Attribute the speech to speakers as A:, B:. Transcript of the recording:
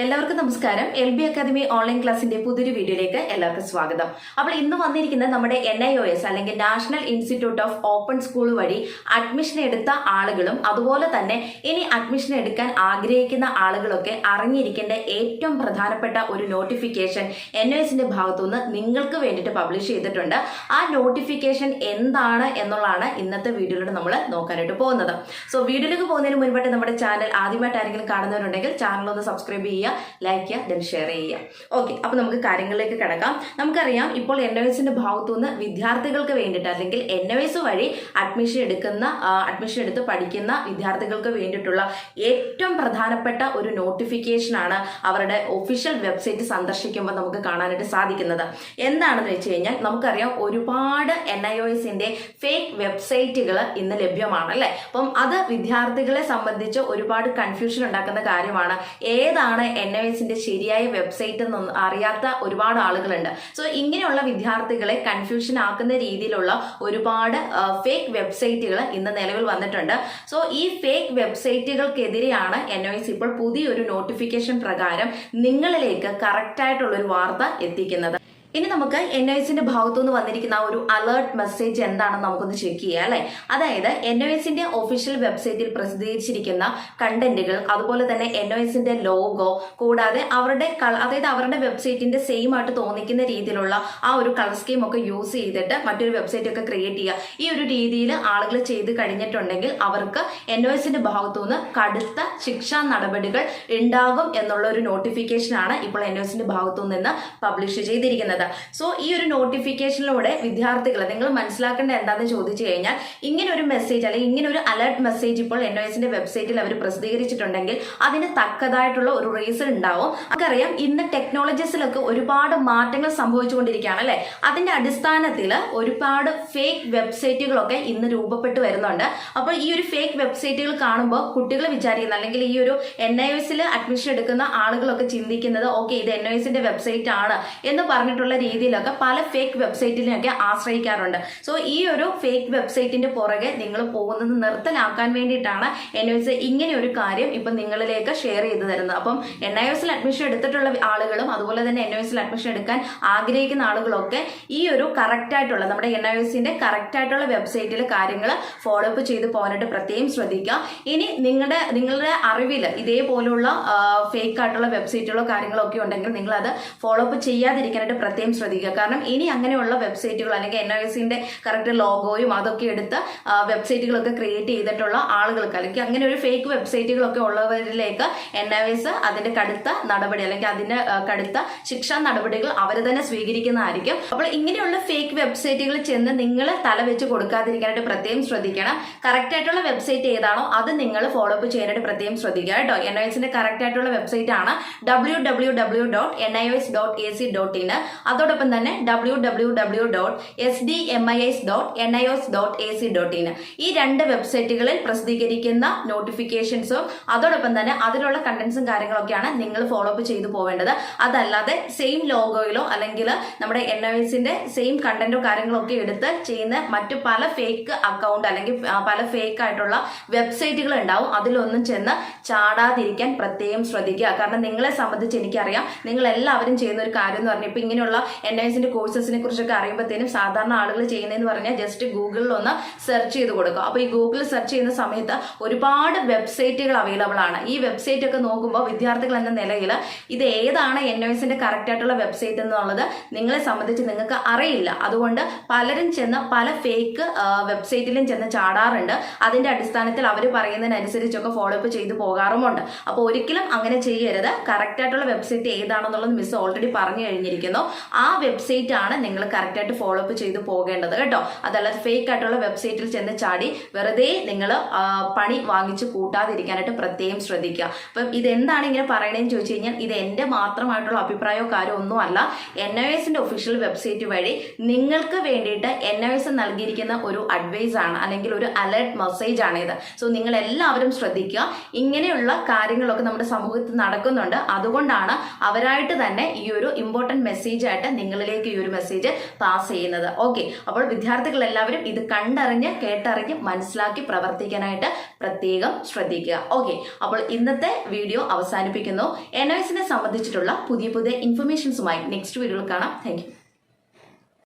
A: എല്ലാവർക്കും നമസ്കാരം. L B academy online ക്ലാസിന്റെ പുതിയൊരു വീഡിയോയിലേക്ക് എല്ലാവർക്കും സ്വാഗതം. അപ്പോൾ ഇന്ന് വന്നിരിക്കുന്നത് നമ്മുടെ എൻ ഐ ഒ എസ് അല്ലെങ്കിൽ National Institute of Open School വഴി അഡ്മിഷൻ എടുത്ത ആളുകളും അതുപോലെ തന്നെ ഇനി അഡ്മിഷൻ എടുക്കാൻ ആഗ്രഹിക്കുന്ന ആളുകളൊക്കെ അറിഞ്ഞിരിക്കേണ്ട ഏറ്റവും പ്രധാനപ്പെട്ട ഒരു നോട്ടിഫിക്കേഷൻ എൻ ഒ എസിന്റെ ഭാഗത്തുനിന്ന് നിങ്ങൾക്ക് വേണ്ടിയിട്ട് പബ്ലിഷ് ചെയ്തിട്ടുണ്ട്. ആ നോട്ടിഫിക്കേഷൻ എന്താണ് എന്നുള്ളതാണ് ഇന്നത്തെ വീഡിയോയിലൂടെ നമ്മൾ നോക്കാനായിട്ട് പോകുന്നത്. സോ വീഡിയോയിലേക്ക് പോകുന്നതിന് മുൻപായിട്ട് നമ്മുടെ ചാനൽ ആദ്യമായിട്ട് ആരെങ്കിലും കാണുന്നവരുണ്ടെങ്കിൽ ചാനൽ ഒന്ന് സബ്സ്ക്രൈബ് ചെയ്യുക ലൈക്ക് ചെയ്യുക ദെൻ ഷെയർ ചെയ്യുക. ഓക്കെ അപ്പോൾ നമുക്ക് കാര്യങ്ങളിലേക്ക് കിടക്കാം. നമുക്കറിയാം ഇപ്പോൾ എൻ ഒ എസിന്റെ ഭാഗത്തുനിന്ന് വിദ്യാർത്ഥികൾക്ക് വേണ്ടിയിട്ട് അല്ലെങ്കിൽ എൻ ഒ എസ് വഴി അഡ്മിഷൻ എടുക്കുന്ന അഡ്മിഷൻ എടുത്ത് പഠിക്കുന്ന വിദ്യാർത്ഥികൾക്ക് വേണ്ടിയിട്ടുള്ള ഏറ്റവും പ്രധാനപ്പെട്ട ഒരു നോട്ടിഫിക്കേഷനാണ് അവരുടെ ഒഫീഷ്യൽ വെബ്സൈറ്റ് സന്ദർശിക്കുമ്പോൾ നമുക്ക് കാണാനായിട്ട് സാധിക്കുന്നത്. എന്താണെന്ന് വെച്ച് കഴിഞ്ഞാൽ നമുക്കറിയാം ഒരുപാട് എൻ ഐ ഒ എസിന്റെ ഫേക്ക് വെബ്സൈറ്റുകൾ ഇന്ന് ലഭ്യമാണ് അല്ലെ? അപ്പം അത് വിദ്യാർത്ഥികളെ സംബന്ധിച്ച് ഒരുപാട് കൺഫ്യൂഷൻ ഉണ്ടാക്കുന്ന കാര്യമാണ്. ഏതാണ് എൻ എസിന്റെ ശരിയായ വെബ്സൈറ്റ് എന്നൊന്നും അറിയാത്ത ഒരുപാട് ആളുകളുണ്ട്. സോ ഇങ്ങനെയുള്ള വിദ്യാർത്ഥികളെ കൺഫ്യൂഷൻ ആക്കുന്ന രീതിയിലുള്ള ഒരുപാട് ഫേക്ക് വെബ്സൈറ്റുകൾ ഇന്ന് നിലവിൽ വന്നിട്ടുണ്ട്. സോ ഈ ഫേക്ക് വെബ്സൈറ്റുകൾക്കെതിരെയാണ് എൻ ഒ ഇപ്പോൾ പുതിയൊരു നോട്ടിഫിക്കേഷൻ പ്രകാരം നിങ്ങളിലേക്ക് കറക്റ്റായിട്ടുള്ളൊരു വാർത്ത എത്തിക്കുന്നത്. ഇനി നമുക്ക് എൻ ഒ എസിന്റെ ഭാഗത്തുനിന്ന് വന്നിരിക്കുന്ന ഒരു അലേർട്ട് മെസ്സേജ് എന്താണെന്ന് നമുക്കൊന്ന് ചെക്ക് ചെയ്യാം അല്ലെ? അതായത് എൻ ഒ എസിന്റെ ഒഫീഷ്യൽ വെബ്സൈറ്റിൽ പ്രസിദ്ധീകരിച്ചിരിക്കുന്ന കണ്ടന്റുകൾ അതുപോലെ തന്നെ എൻ ഒ എസിന്റെ ലോഗോ കൂടാതെ അവരുടെ അതായത് അവരുടെ വെബ്സൈറ്റിന്റെ സെയിം ആയിട്ട് തോന്നിക്കുന്ന രീതിയിലുള്ള ആ ഒരു കളർ സ്കീം ഒക്കെ യൂസ് ചെയ്തിട്ട് മറ്റൊരു വെബ്സൈറ്റ് ഒക്കെ ക്രിയേറ്റ് ചെയ്യുക. ഈ ഒരു രീതിയിൽ ആളുകൾ ചെയ്ത് കഴിഞ്ഞിട്ടുണ്ടെങ്കിൽ അവർക്ക് എൻ ഒ എസിന്റെ ഭാഗത്തുനിന്ന് കടുത്ത ശിക്ഷാ നടപടികൾ ഉണ്ടാകും എന്നുള്ള ഒരു നോട്ടിഫിക്കേഷനാണ് ഇപ്പോൾ എൻ ഒ എസിന്റെ ഭാഗത്തു നിന്ന് പബ്ലിഷ് ചെയ്തിരിക്കുന്നത്. സോ ഈ ഒരു നോട്ടിഫിക്കേഷനിലൂടെ വിദ്യാർത്ഥികൾ നിങ്ങൾ മനസ്സിലാക്കേണ്ട എന്താണെന്ന് ചോദിച്ചു കഴിഞ്ഞാൽ ഇങ്ങനെ ഒരു മെസ്സേജ് അല്ലെങ്കിൽ ഇങ്ങനെ ഒരു അലർട്ട് മെസ്സേജ് ഇപ്പോൾ എൻ ഒ എസിന്റെ വെബ്സൈറ്റിൽ അവർ പ്രസിദ്ധീകരിച്ചിട്ടുണ്ടെങ്കിൽ അതിന് തക്കതായിട്ടുള്ള ഒരു റീസൺ ഉണ്ടാവും. നമുക്കറിയാം ഇന്ന് ടെക്നോളജീസിലൊക്കെ ഒരുപാട് മാറ്റങ്ങൾ സംഭവിച്ചുകൊണ്ടിരിക്കുകയാണ് അല്ലെ? അതിന്റെ അടിസ്ഥാനത്തിൽ ഒരുപാട് ഫേക്ക് വെബ്സൈറ്റുകളൊക്കെ ഇന്ന് രൂപപ്പെട്ടു വരുന്നുണ്ട്. അപ്പോൾ ഈ ഒരു ഫേക്ക് വെബ്സൈറ്റുകൾ കാണുമ്പോൾ കുട്ടികൾ വിചാരിക്കുന്ന അല്ലെങ്കിൽ ഈ ഒരു എൻ ഐ എസിൽ അഡ്മിഷൻ എടുക്കുന്ന ആളുകളൊക്കെ ചിന്തിക്കുന്നത് ഓക്കെ ഇത് എൻ ഐ എസിന്റെ വെബ്സൈറ്റ് ആണ് എന്ന് പറഞ്ഞിട്ടുള്ള രീതിയിലൊക്കെ പല ഫേക്ക് വെബ്സൈറ്റിനെയൊക്കെ ആശ്രയിക്കാറുണ്ട്. സോ ഈ ഒരു ഫേക്ക് വെബ്സൈറ്റിന്റെ പുറകെ നിങ്ങൾ പോകുന്നത് നിർത്തലാക്കാൻ വേണ്ടിയിട്ടാണ് എൻ എസ് ഇങ്ങനെ ഒരു കാര്യം ഇപ്പൊ നിങ്ങളിലേക്ക് ഷെയർ ചെയ്തു തരുന്നത്. അപ്പം എൻ ഐ എസിൽ അഡ്മിഷൻ എടുത്തിട്ടുള്ള ആളുകളും അതുപോലെ തന്നെ എൻ ഒ എസിൽ അഡ്മിഷൻ എടുക്കാൻ ആഗ്രഹിക്കുന്ന ആളുകളൊക്കെ ഈ ഒരു കറക്റ്റ് ആയിട്ടുള്ള നമ്മുടെ എൻ ഐ എസിന്റെ കറക്റ്റ് ആയിട്ടുള്ള വെബ്സൈറ്റിൽ കാര്യങ്ങൾ ഫോളോ അപ്പ് ചെയ്ത് പോകാനായിട്ട് പ്രത്യേകം ശ്രദ്ധിക്കുക. ഇനി നിങ്ങളുടെ നിങ്ങളുടെ അറിവിൽ ഇതേപോലുള്ള ഫേക്ക് ആയിട്ടുള്ള വെബ്സൈറ്റുകളോ കാര്യങ്ങളോ ഒക്കെ ഉണ്ടെങ്കിൽ നിങ്ങൾ അത് ഫോളോ അപ്പ് ചെയ്യാതിരിക്കാനായിട്ട് പ്രത്യേകം ശ്രദ്ധിക്കുക. കാരണം ഇനി അങ്ങനെയുള്ള വെബ്സൈറ്റുകൾ അല്ലെങ്കിൽ എൻ ഐ എസിന്റെ കറക്റ്റ് ലോഗോയും അതൊക്കെ എടുത്ത് വെബ്സൈറ്റുകളൊക്കെ ക്രിയേറ്റ് ചെയ്തിട്ടുള്ള ആളുകൾക്ക് അല്ലെങ്കിൽ അങ്ങനെ ഒരു ഫേക്ക് വെബ്സൈറ്റുകളൊക്കെ ഉള്ളവരിലേക്ക് എൻ ഐ എസ് അതിന്റെ കടുത്ത നടപടി അല്ലെങ്കിൽ അതിന്റെ കടുത്ത ശിക്ഷാ നടപടികൾ അവർ തന്നെ സ്വീകരിക്കുന്നതായിരിക്കും. അപ്പോൾ ഇങ്ങനെയുള്ള ഫേക്ക് വെബ്സൈറ്റുകൾ ചെന്ന് നിങ്ങൾ തല വെച്ച് കൊടുക്കാതിരിക്കാനായിട്ട് പ്രത്യേകം ശ്രദ്ധിക്കണം. കറക്റ്റ് ആയിട്ടുള്ള വെബ്സൈറ്റ് ഏതാണോ അത് നിങ്ങൾ ഫോളോ അപ്പ് ചെയ്യാനായിട്ട് പ്രത്യേകം ശ്രദ്ധിക്കുക കേട്ടോ. എൻ ഐ എസിന്റെ കറക്റ്റ് ആയിട്ടുള്ള വെബ്സൈറ്റ് ആണ് W W W dot N I S dot A C dot in അതോടൊപ്പം തന്നെ W W W dot S D M I S dot N I S dot A C dot in ഈ രണ്ട് വെബ്സൈറ്റുകളിൽ പ്രസിദ്ധീകരിക്കുന്ന നോട്ടിഫിക്കേഷൻസും അതോടൊപ്പം തന്നെ അതിലുള്ള കണ്ടന്റ്സും കാര്യങ്ങളൊക്കെയാണ് നിങ്ങൾ ഫോളോ അപ്പ് ചെയ്തു പോവേണ്ടത്. അതല്ലാതെ സെയിം ലോഗോയിലോ അല്ലെങ്കിൽ നമ്മുടെ എൻ ഐ എസിന്റെ സെയിം കണ്ടന്റോ കാര്യങ്ങളോ ഒക്കെ എടുത്ത് ചെയ്യുന്ന മറ്റു പല ഫേക്ക് അക്കൗണ്ട് അല്ലെങ്കിൽ പല ഫേക്ക് ആയിട്ടുള്ള വെബ്സൈറ്റുകൾ ഉണ്ടാവും. അതിലൊന്നും ചെന്ന് ചാടാതിരിക്കാൻ പ്രത്യേകം ശ്രദ്ധിക്കുക. കാരണം നിങ്ങളെ സംബന്ധിച്ച് എനിക്കറിയാം നിങ്ങൾ എല്ലാവരും ചെയ്യുന്ന ഒരു കാര്യം എന്ന് പറഞ്ഞാൽ ഇപ്പൊ ഇങ്ങനെയുള്ള എൻ ഐ കോഴ്സസിനെ കുറിച്ചൊക്കെ അറിയുമ്പോഴത്തേനും സാധാരണ ആളുകൾ ചെയ്യുന്നതെന്ന് പറഞ്ഞാൽ ജസ്റ്റ് ഗൂഗിളിൽ ഒന്ന് സെർച്ച് ചെയ്ത് കൊടുക്കുക അപ്പോൾ ഈ ഗൂഗിളിൽ സെർച്ച് ചെയ്യുന്ന സമയത്ത് ഒരുപാട് വെബ്സൈറ്റുകൾ അവൈലബിൾ ആണ്. ഈ വെബ്സൈറ്റ് ഒക്കെ നോക്കുമ്പോൾ വിദ്യാർത്ഥികൾ എന്ന നിലയിൽ ഇത് ഏതാണ് എൻ ഒ എസിന്റെ കറക്റ്റ് ആയിട്ടുള്ള വെബ്സൈറ്റ് എന്നുള്ളത് നിങ്ങളെ സംബന്ധിച്ച് നിങ്ങൾക്ക് അറിയില്ല. അതുകൊണ്ട് പലരും ചെന്ന് പല ഫേക്ക് വെബ്സൈറ്റിലും ചെന്ന് ചാടാറുണ്ട്. അതിന്റെ അടിസ്ഥാനത്തിൽ അവർ പറയുന്നതിനനുസരിച്ചൊക്കെ ഫോളോ അപ്പ് ചെയ്തു പോകാറുമുണ്ട്. അപ്പോൾ ഒരിക്കലും അങ്ങനെ ചെയ്യരുത്. കറക്റ്റ് ആയിട്ടുള്ള വെബ്സൈറ്റ് ഏതാണെന്നുള്ളത് മിസ് ഓൾറെഡി പറഞ്ഞു കഴിഞ്ഞിരിക്കുന്നു. ആ വെബ്സൈറ്റ് ആണ് നിങ്ങൾ കറക്റ്റായിട്ട് ഫോളോ അപ്പ് ചെയ്ത് പോകേണ്ടത് കേട്ടോ. അതല്ലാതെ ഫേക്ക് ആയിട്ടുള്ള വെബ്സൈറ്റിൽ ചെന്ന് ചാടി വെറുതെ നിങ്ങൾ പണി വാങ്ങിച്ച് കൂട്ടാതിരിക്കാനായിട്ട് പ്രത്യേകം ശ്രദ്ധിക്കുക. അപ്പം ഇതെന്താണ് ഇങ്ങനെ പറയണതെന്ന് ചോദിച്ചു കഴിഞ്ഞാൽ ഇത് എന്റെ മാത്രമായിട്ടുള്ള അഭിപ്രായമോ കാര്യമോ ഒന്നുമല്ല എൻ ഐ എസിന്റെ ഒഫീഷ്യൽ വെബ്സൈറ്റ് വഴി നിങ്ങൾക്ക് വേണ്ടിയിട്ട് എൻ ഐ എസ് നൽകിയിരിക്കുന്ന ഒരു അഡ്വൈസ് ആണ് അല്ലെങ്കിൽ ഒരു അലേർട്ട് മെസ്സേജ് ആണ് ഇത്. സോ നിങ്ങൾ എല്ലാവരും ശ്രദ്ധിക്കുക. ഇങ്ങനെയുള്ള കാര്യങ്ങളൊക്കെ നമ്മുടെ സമൂഹത്തിൽ നടക്കുന്നുണ്ട്. അതുകൊണ്ടാണ് അവരായിട്ട് തന്നെ ഈ ഒരു ഇമ്പോർട്ടന്റ് മെസ്സേജ് തീർച്ചയായിട്ടും നിങ്ങളിലേക്ക് ഈ ഒരു മെസ്സേജ് പാസ് ചെയ്യുന്നത്. ഓക്കെ അപ്പോൾ വിദ്യാർത്ഥികൾ എല്ലാവരും ഇത് കണ്ടറിഞ്ഞ് കേട്ടറിഞ്ഞ് മനസ്സിലാക്കി പ്രവർത്തിക്കാനായിട്ട് പ്രത്യേകം ശ്രദ്ധിക്കുക. ഓക്കെ അപ്പോൾ ഇന്നത്തെ വീഡിയോ അവസാനിപ്പിക്കുന്നു. എൻ സംബന്ധിച്ചിട്ടുള്ള പുതിയ പുതിയ ഇൻഫർമേഷൻസുമായി നെക്സ്റ്റ് വീഡിയോയിൽ കാണാം. താങ്ക്